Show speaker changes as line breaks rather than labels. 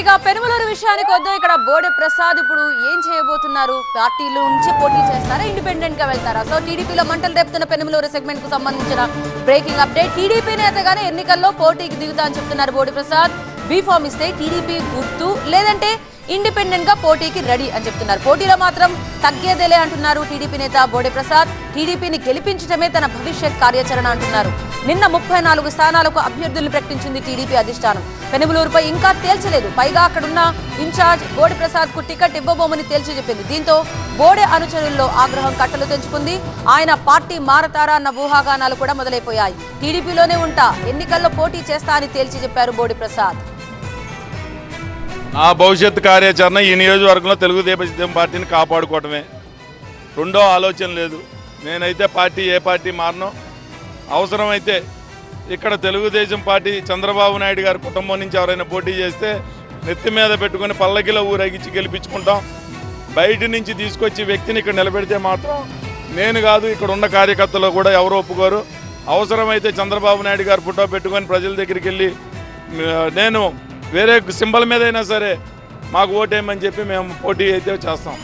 ఇక పెనుమలూరు విషయానికి వద్దాం. ఇక్కడ బోడే ప్రసాద్ ఇప్పుడు ఏం చేయబోతున్నారు? పార్టీలు నుంచి పోటీ చేస్తారా? ఇండిపెండెంట్గా వెళ్తారా? సో టీడీపీలో మంటలు రేపుతున్న పెనుమలూరు సెగ్మెంట్కు సంబంధించిన బ్రేకింగ్ అప్డేట్ టీడీపీ నేతగానే ఎన్నికల్లో పోటీకి దిగుతా అని చెప్తున్నారు బోడి ప్రసాద్. బీఫామ్ ఇస్తే టీడీపీ గుర్తు. లేదంటే ఇండిపెండెంట్గా పోటీకి రెడీ అని చెప్తున్నారు. పోటీలో మాత్రం తగ్గేదేలే అంటున్నారు టీడీపీ నేత బోడే ప్రసాద్ టీడీపీని గెలిపించడమే తన భవిష్యత్ కార్యాచరణ అంటున్నారు. నిన్న ముప్పై నాలుగు స్థానాలకు అభ్యర్థులు ప్రకటించింది టీడీపీ అధిష్టానం. పెనుమలూరుపై ఇంకా తేల్చలేదు. పైగా అక్కడున్న ఇన్ఛార్జ్ బోడి ప్రసాద్కు టికెట్ ఇవ్వబోమని తేల్చి చెప్పింది. దీంతో బోడే అనుచరుల్లో ఆగ్రహం కట్టలు తెంచుకుంది. ఆయన పార్టీ మారతారా అన్న ఊహాగానాలు కూడా మొదలైపోయాయి. టీడీపీలోనే ఉంటా. ఎన్నికల్లో పోటీ చేస్తా అని తేల్చి చెప్పారు బోడి ప్రసాద్
నా భవిష్యత్ కార్యాచరణ ఈ నియోజకవర్గంలో తెలుగుదేశం పార్టీని కాపాడుకోవటమే. రెండో ఆలోచన లేదు. నేనైతే పార్టీ ఏ పార్టీ మారను అవసరమైతే ఇక్కడ తెలుగుదేశం పార్టీ చంద్రబాబు నాయుడు గారి కుటుంబం నుంచి ఎవరైనా పోటీ చేస్తే నెత్తి మీద పెట్టుకొని పల్లకిలో ఊరేగించి గెలిపించుకుంటాం. బయట నుంచి తీసుకొచ్చి వ్యక్తిని ఇక్కడ నిలబెడితే మాత్రం నేను కాదు ఇక్కడ ఉన్న కార్యకర్తలు కూడా ఎవరు ఒప్పుకోరు. అవసరమైతే చంద్రబాబు నాయుడు గారు ఫోటో పెట్టుకొని ప్రజల దగ్గరికి వెళ్ళి నేను వేరే సింబల్ మీద అయినా సరే మాకు ఓటేయమని చెప్పి మేము పోటీ అయితే చేస్తాం.